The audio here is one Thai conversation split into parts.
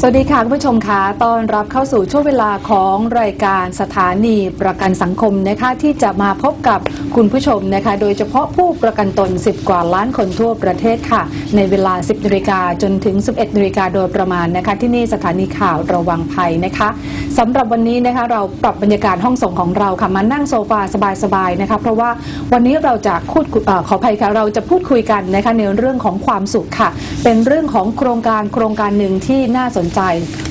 สวัสดีค่ะคุณผู้ชมคะต้อนรับเข้าสู่ช่วงเวลาของรายการสถานีประกันสังคมนะคะที่จะมาพบกับคุณผู้ชมนะคะ โดยเฉพาะผู้ประกันตน 10 กว่าล้านคนทั่วประเทศค่ะ ในเวลา 10นาฬิกาจนถึง 11นาฬิกาโดยประมาณนะคะ ที่นี่สถานีข่าวระวังภัยนะคะสำหรับวันนี้นะคะเราปรับบรรยากาศห้องส่งของเราค่ะมานั่งโซฟาสบายๆนะคะ เพราะว่าวันนี้เราจะพูดคุยเอ่อขออภัยค่ะเราจะพูดคุยกันนะคะในเรื่องของความสุขค่ะ เป็นเรื่องของโครงการโครงการหนึ่งที่น่าสนใจ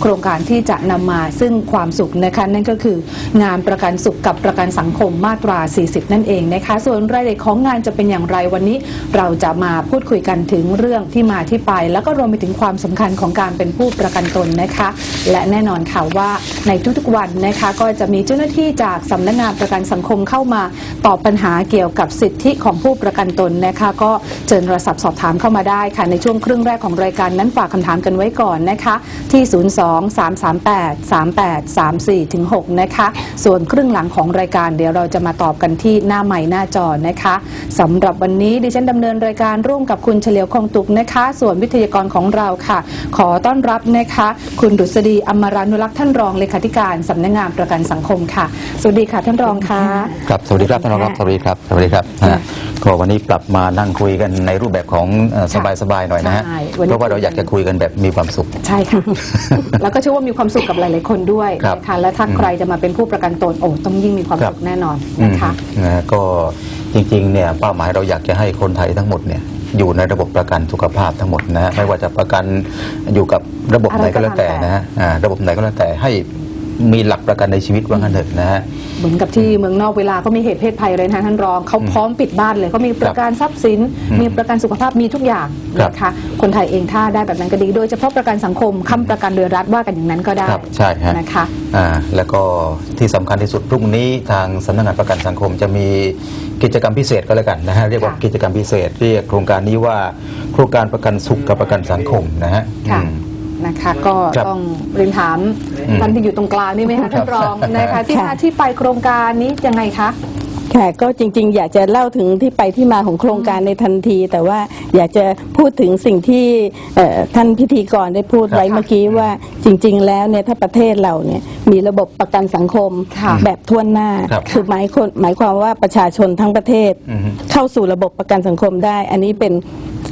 โครงการที่จะนำมาซึ่งความสุขนะคะนั่นก็คืองานประกันสุขกับประกันสังคมมาตรา 40 นั่นเองนะคะส่วนรายละเอียดของงานจะเป็นอย่างไรวันนี้ เราจะมาพูดคุยกันถึงเรื่องที่มาที่ไป แล้วก็รวมไปถึงความสำคัญของการเป็นผู้ประกันตนนะคะ และแน่นอนค่ะว่าในทุกๆวันนะคะก็จะมีเจ้าหน้าที่จากสำนักงานประกันสังคมเข้ามาตอบปัญหาเกี่ยวกับสิทธิของผู้ประกันตนนะคะก็เชิญโทรศัพท์สอบถามเข้ามาได้ค่ะในช่วงครึ่งแรกของรายการนั้นฝากคำถามกันไว้ก่อนนะคะ ที่ 02 338 38 34ถึง6นะคะส่วนครึ่งหลังของรายการเดี๋ยวเราจะมาตอบกันที่หน้าใหม่หน้าจอนะคะสำหรับวันนี้ดิฉันดำเนินรายการร่วมกับคุณเฉลียวคงตุกนะคะ ส่วนวิทยากรของเราค่ะ ขอต้อนรับนะคะ คุณดุษฎีอมรานุรักษ์ท่านรองเลขาธิการสำนักงานประกันสังคมค่ะ สวัสดีค่ะท่านรองค่ะ ครับ สวัสดีครับท่านรองครับ สวัสดีครับ สวัสดีครับ ก็วันนี้กลับมานั่งคุยกันในรูปแบบของเอ่อสบายๆหน่อยนะฮะใช่วันนี้ เพราะว่าเราอยากจะคุยกันแบบมีความสุข ใช่ค่ะ แล้วก็เชื่อว่ามีความสุขกับหลาย ๆ คนด้วยครับนะคะและถ้าใครจะมาเป็นผู้ประกันตนโอ้ต้องยิ่งมีความครับ สุขแน่นอนอืมนะคะนะฮะก็จริงๆเนี่ยเป้าหมายเราอยากจะให้คนไทยทั้งหมดเนี่ยอยู่ในระบบประกันสุขภาพทั้งหมดนะฮะไม่ว่าจะประกันอยู่กับระบบไหนก็แล้วแต่นะฮะอ่าระบบไหนก็แล้วแต่ให้ มีหลักประกันในชีวิตว่างั้นเถอะนะฮะ เหมือนกับที่เมืองนอกเวลาก็มีเหตุเพศภัยเลยนะคะท่านรองเขาพร้อมปิดบ้านเลยเขามีประกันทรัพย์สินอืมมีประกันสุขภาพมีทุกอย่างครับนะคะคนไทยเองถ้าได้แบบนั้นก็ดี โดยเฉพาะประกันสังคมค้ำประกันโดยรัฐว่ากันอย่างนั้นก็ได้ครับใช่ฮะนะคะอ่าแล้วก็ที่สำคัญที่สุดพรุ่งนี้ทางสำนักงานประกันสังคมจะมีกิจกรรมพิเศษก็แล้วกันนะฮะเรียกว่าค่ะกิจกรรมพิเศษเรียกโครงการนี้ว่าโครงการประกันสุขกับประกันสังคมนะฮะค่ะอืม นะคะ ก็ครับต้องเรียนถามอืม ท่านที่อยู่ตรงกลางนี่ไหมคะท่านรองนะคะที่ค่ะมาที่ไปโครงการนี้ยังไงคะ ค่ะก็จริงๆ อยากจะเล่าถึงที่ไปที่มาของโครงการในทันที แต่ว่าอยากจะพูดถึงสิ่งที่เอ่อท่านพิธีกรได้พูดไว้ค่ะเมื่อกี้ว่าจริง ๆ แล้วเนี่ยถ้าประเทศเราเนี่ยมีระบบประกันสังคมค่ะแบบทั่วหน้าครับอหมายคนหมายความว่าประชาชนทั้งประเทศ อือฮึ เข้าสู่ระบบประกันสังคมได้ อันนี้เป็น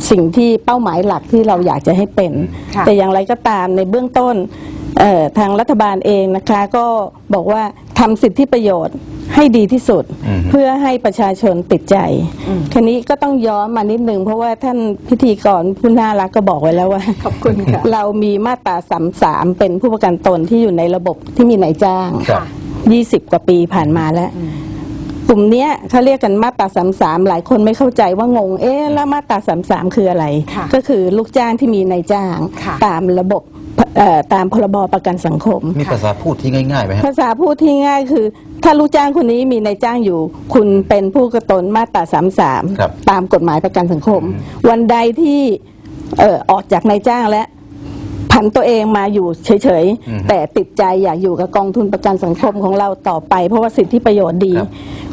สิ่งที่เป้าหมายหลักที่เราอยากจะให้เป็น ค่ะ แต่อย่างไรก็ตามในเบื้องต้นเอ่อ ทางรัฐบาลเองนะคะก็บอกว่าทำสิทธิประโยชน์ให้ดีที่สุดอืมเพื่อให้ประชาชนติดใจอืมคันนี้ก็ต้องย้อนมานิดนึงเพราะว่าท่านพิธีกรผู้น่ารักก็บอกไว้แล้วว่าขอบคุณค่ะเรามีมาตราสามสามเป็นผู้ประกันตนที่อยู่ในระบบที่มีนายจ้างครับ20กว่าปีผ่านมาแล้วกลุ่มเนี้ยเขาเรียกกันมาตราสามสามหลายคนไม่เข้าใจว่างง เอ๊ะแล้วมาตราสามสามคืออะไรค่ะก็คือลูกจ้างที่มีนายจ้างค่ะตามระบบเอ่อ ตามพรบประกันสังคม มีภาษาพูดที่ง่ายๆไหมฮะภาษาพูดที่ง่ายคือ ถ้าลูกจ้างคนนี้มีนายจ้างอยู่ คุณเป็นผู้กระตนมาตราสามสามครับตามกฎหมายประกันสังคม วันใดที่เอ่อออกจากนายจ้างและผันตัวเองมาอยู่เฉยอืมๆแต่ติดใจอยากอยู่กับกองทุนประกันสังคมของเราต่อไป เพราะว่าสิทธิประโยชน์ดีครับ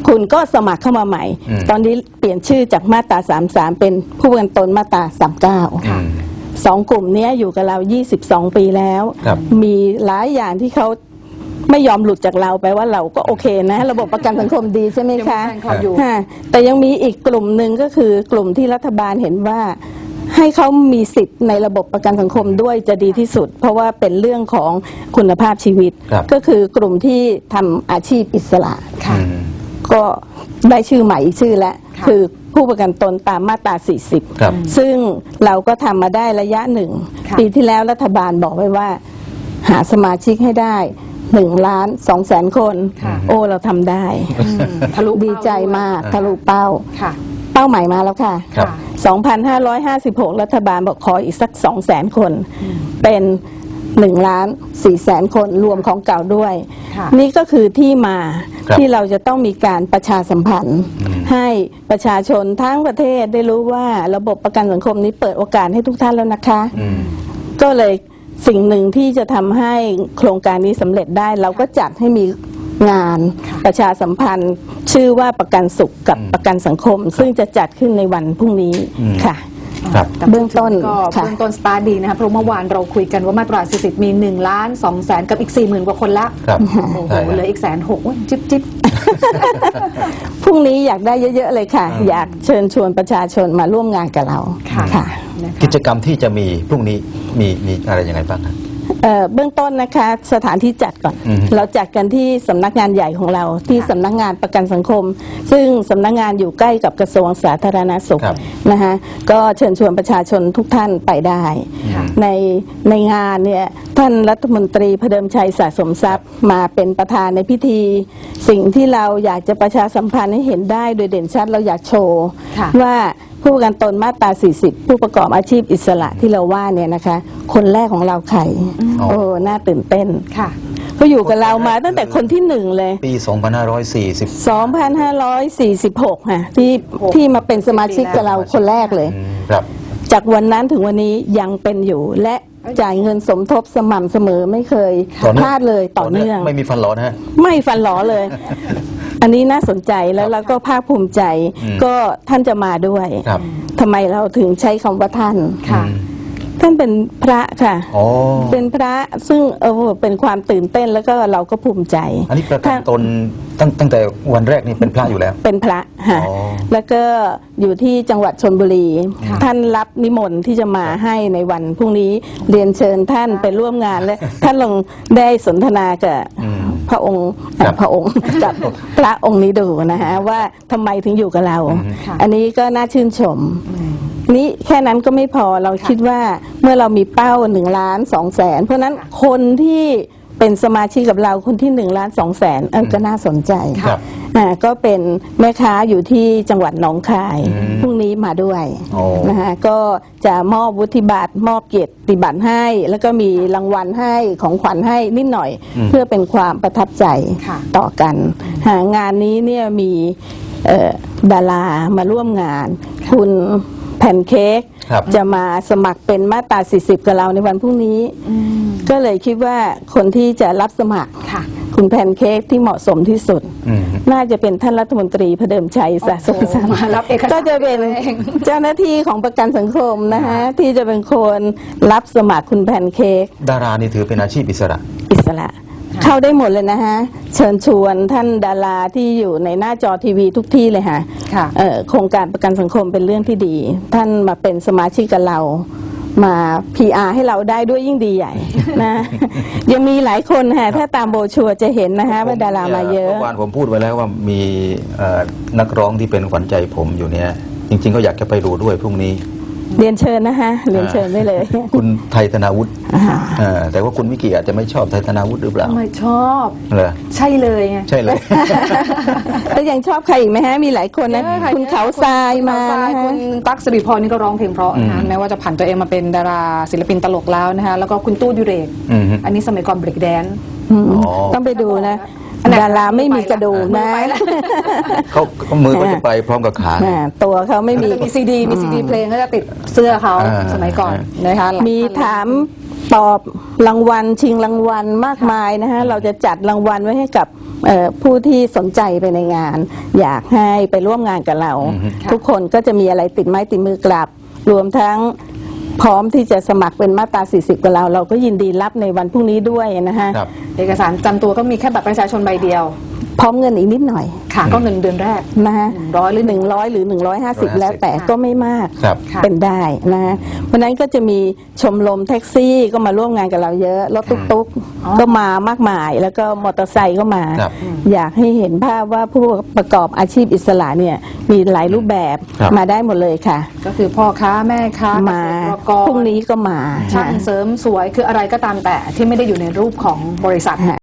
คุณก็สมัครเข้ามาใหม่อืมตอนนี้เปลี่ยนชื่อจากมาตรา 33 เป็นผู้ประกันตนมาตรา 39อืม สองกลุ่มเนี้ยอยู่กับเรา 22 ปีแล้วครับมีหลายอย่างที่เขาไม่ยอมหลุดจากเราไปว่าเราก็โอเคนะ ระบบประกันสังคมดีใช่ไหมยังมีคะแฟนคลับอยู่ฮะแต่ยังมีอีกกลุ่มหนึ่งก็คือกลุ่มที่รัฐบาลเห็นว่าให้เขามีสิทธิ์ในระบบประกันสังคมด้วยจะดีที่สุด เพราะว่าเป็นเรื่องของคุณภาพชีวิตครับก็คือกลุ่มที่ทำอาชีพอิสระค่ะอืมก็ได้ชื่อใหม่อีกชื่อแล้วค่ะคือ ผู้ประกันตนตามมาตรา40ครับซึ่งเราก็ทำมาได้ระยะหนึ่ง ค่ะ ปีที่แล้วรัฐบาลบอกไว้ว่า หาสมาชิกให้ได้หนึ่งล้านสองแสนคนค่ะโอ้เราทำได้อืมทะลุเป้าดีใจมากด้วยทะลุเป้า ค่ะ เป้าหมายมาแล้วค่ะ ครับ 2,556 รัฐบาลบอกขออีกสัก 2 0 0แสนคน เป็น 1ล้าน4แสนคนรวมของเก่าด้วย ค่ะ นี่ก็คือที่มาครับที่เราจะต้องมีการประชาสัมพันธ์ อืม ให้ประชาชนทั้งประเทศได้รู้ว่าระบบประกันสังคมนี้เปิดโอกาสให้ทุกท่านแล้วนะคะ อืม ก็เลยสิ่งหนึ่งที่จะทำให้โครงการนี้สำเร็จได้ เราก็จัดให้มีงานค่ะประชาสัมพันธ์ ชื่อว่าประกันสุขกับอืมประกันสังคม ซึ่งจะจัดขึ้นในวันพรุ่งนี้อืม ค่ะ ครับ แต่เบื้องต้นก็ค่ะ เบื้องต้นสตาร์ทดีนะคะเพราะเมื่อวานเราคุยกันว่ามาตรา 40 มี1ล้าน2แสนกับอีก 40,000 กว่าคนละครับโอ้โหใช่เหลืออีกแสนหกจิ๊บจิ๊บ พรุ่งนี้อยากได้เยอะๆเลยค่ะอยากเชิญชวนประชาชนมาร่วมงานกับเราค่ะค่ะ นะคะ กิจกรรมที่จะมีพรุ่งนี้มีมีอะไรยังไงบ้างครับ เอ่อเบื้องต้นนะคะสถานที่จัดก่อน อืม เราจัดกันที่สำนักงานใหญ่ของเรา ที่ค่ะสำนักงานประกันสังคม ซึ่งสำนักงานอยู่ใกล้กับกระทรวงสาธารณสุขครับ นะคะก็เชิญชวนประชาชนทุกท่านไปได้ ค่ะ ในในงานเนี่ยท่านรัฐมนตรีพเดิมชัยสะสมทรัพย์มาเป็นประธานในพิธี สิ่งที่เราอยากจะประชาสัมพันธ์ให้เห็นได้โดยเด่นชัดเราอยากโชว์ ค่ะ ว่า ผู้ประกันตนมาตรา 40 ผู้ประกอบอาชีพอิสระที่เราว่าเนี่ยนะคะ คนแรกของเราใครอ๋อโอ้น่าตื่นเต้นค่ะเขาอยู่กับเรามาตั้งแต่คนที่หนึ่งเลย ปี 2540 2546 ค่ะ ที่ที่มาเป็นสมาชิกกับเราคนแรกเลยอืมครับ จากวันนั้นถึงวันนี้ยังเป็นอยู่และจ่ายเงินสมทบสม่ำเสมอไม่เคยต่อเนื่องพลาดเลยต่อเนื่อง ไม่มีฟันหลอนะฮะ ไม่ฟันหลอเลย อันนี้น่าสนใจแล้วเราก็ภาคภูมิใจ อืม ก็ท่านจะมาด้วยครับทำไมเราถึงใช้คำว่าท่าน ค่ะ อืมท่านเป็นพระค่ะ อ๋อ เป็นพระซึ่งเออเป็นความตื่นเต้นแล้วก็เราก็ภูมิใจ อันนี้ประกันถ้าตนตั้งตั้งแต่วันแรกนี่เป็นพระอยู่แล้ว เป็นพระค่ะอ๋อแล้วก็อยู่ที่จังหวัดชนบุรี ค่ะท่านรับนิมนต์ที่จะมาให้ในวันพรุ่งนี้เรียนเชิญท่านไปร่วมงานและ ท่านลองได้สนทนากับอืม พระองค์ครับพระองค์ กับพระองค์นี้ดูนะฮะว่าทำไมถึงอยู่กับเราค่ะ อันนี้ก็น่าชื่นชม นี่แค่นั้นก็ไม่พอเราคิดว่าเมื่อเรามีเป้าหนึ่งล้านสองแสนเพราะฉะนั้นคนที่ เป็นสมาชิกกับเราคนที่หนึ่งล้านสองแสนเออก็น่าสนใจครับอ่าก็เป็นแม่ค้าอยู่ที่จังหวัดหนองคายอืมพรุ่งนี้มาด้วยโอ้ นะคะก็จะมอบวุฒิบัตรมอบเกียรติบัตรให้ แล้วก็มีรางวัลให้ของขวัญให้นิดหน่อยอืมเพื่อเป็นความประทับใจค่ะ ต่อกันหางานนี้เนี่ยมีเอ่อดารามาร่วมงาน คุณแผ่นเค้ก ครับจะมาสมัครเป็นมาตรา40 กับเราในวันพรุ่งนี้อืมก็เลยคิดว่าคนที่จะรับสมัครค่ะ คุณแผ่นเค้กที่เหมาะสมที่สุด อืม น่าจะเป็นท่านรัฐมนตรีพระเดิมชัยสะสมทรัพย์มารับเอกสารก็จะเป็นเอง เจ้าหน้าที่ของประกันสังคมนะคะที่จะเป็นคนรับสมัครคุณแผ่นเค้กดารานี่ถือเป็นอาชีพอิสระ อิสระ เข้าได้หมดเลยนะฮะ เชิญชวนท่านดาราที่อยู่ในหน้าจอทีวีทุกที่เลยค่ะค่ะ เอ่อโครงการประกันสังคมเป็นเรื่องที่ดี ท่านมาเป็นสมาชิกกับเรามา PR ให้เราได้ด้วยยิ่งดีใหญ่นะ ยังมีหลายคนค่ะถ้าตามโบรชัวร์จะเห็นนะคะว่าดารามาเยอะ เมื่อวานผมพูดไว้แล้วว่ามีเอ่อนักร้องที่เป็นขวัญใจผมอยู่เนี่ย จริงๆก็อยากจะไปดูด้วยพรุ่งนี้ เรียนเชิญนะคะเรียนเชิญได้เลย คุณไทยธนาวุฒิอ่าเอ่อแต่ว่าคุณวิกิอาจจะไม่ชอบไทยธนาวุฒิหรือเปล่าไม่ชอบเหรอใช่เลยไงใช่เลยแล้วยังชอบใครอีกไหมฮะมีหลายคนนะเยอะะคุณเขาทรายมาคุณเขทรายนะคุฮะณตั๊กสิริพรนี่ก็ร้องเพลงเพราะนะคะอืมแม้ว่าจะผ่านตัวเองมาเป็นดาราศิลปินตลกแล้วนะคะแล้วก็คุณตู้ดิเรกอืมฮึอันนี้สมัยก่อนเบรกแดนอืมอ๋อต้องไปดูนะอันไหน ดาราไม่มีกระดูกนะมือไปแล้วเขาเขามือก็จะไปพร้อมกับขาอ่าตัวเขาไม่มีจะมีซีดีมีซีดีเพลงก็จะติดเสื้อเขาอ่า สมัยก่อนนะคะหลายมีท่นเลยถามตอบรางวัลชิงรางวัลมากมายนะฮะเราจะจัดรางวัลไว้ให้กับเอ่อผู้ที่สนใจไปในงาน อยากให้ไปร่วมงานกับเราอือฮึทุกคนก็จะมีอะไรติดไม้ติดมือกลับ รวมทั้ง พร้อมที่จะสมัครเป็นมาตรา 40 กับเรา เราก็ยินดีรับในวันพรุ่งนี้ด้วยนะฮะ ครับ เอกสารจำตัวก็มีแค่บัตรประชาชนใบเดียว พร้อมเงินอีกนิดหน่อยค่ะก็เงินเดือนแรกนะฮะร้อยหรือหนึ่งร้อยหรือหนึ่งร้อยห้าสิบ150แล้วแต่ก็ไม่มากครับค่ะเป็นได้นะฮะเพราะฉะนั้นก็จะมีชมรมแท็กซี่ก็มาร่วมงานกับเราเยอะรถตุ๊กอ๋อๆก็มามากมาย แล้วก็มอเตอร์ไซค์ก็มาครับอยากให้เห็นภาพว่าผู้ประกอบอาชีพอิสระเนี่ยมีหลายรูปแบบครับมาได้หมดเลยค่ะ ก็คือพ่อค้าแม่ค้ามาเกษตรกรพรุ่งนี้ก็มาช่างเสริมสวยคืออะไรก็ตามแต่ที่ไม่ได้อยู่ในรูปของบริษัทฮะ